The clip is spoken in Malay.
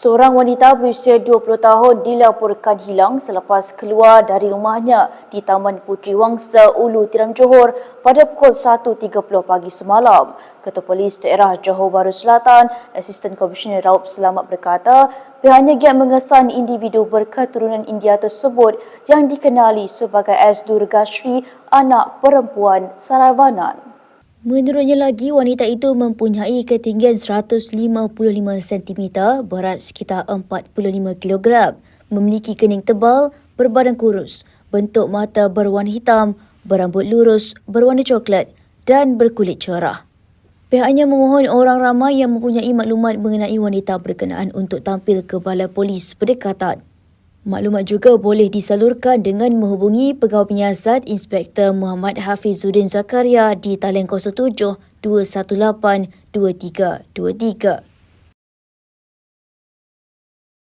Seorang wanita berusia 20 tahun dilaporkan hilang selepas keluar dari rumahnya di Taman Puteri Wangsa, Ulu Tiram Johor pada pukul 1.30 pagi semalam. Ketua Polis Daerah Johor Bahru Selatan, Asisten Komisioner Raup Selamat berkata, pihaknya giat mengesan individu berketurunan India tersebut yang dikenali sebagai S. Durgashri, anak perempuan Saravanan. Menurutnya lagi, wanita itu mempunyai ketinggian 155 cm, berat sekitar 45 kg, memiliki kening tebal, berbadan kurus, bentuk mata berwarna hitam, berambut lurus, berwarna coklat dan berkulit cerah. Pihaknya memohon orang ramai yang mempunyai maklumat mengenai wanita berkenaan untuk tampil ke Balai Polis berdekatan. Maklumat juga boleh disalurkan dengan menghubungi Pegawai Penyiasat Inspektor Muhammad Hafizuddin Zakaria di talian 07 218 2323.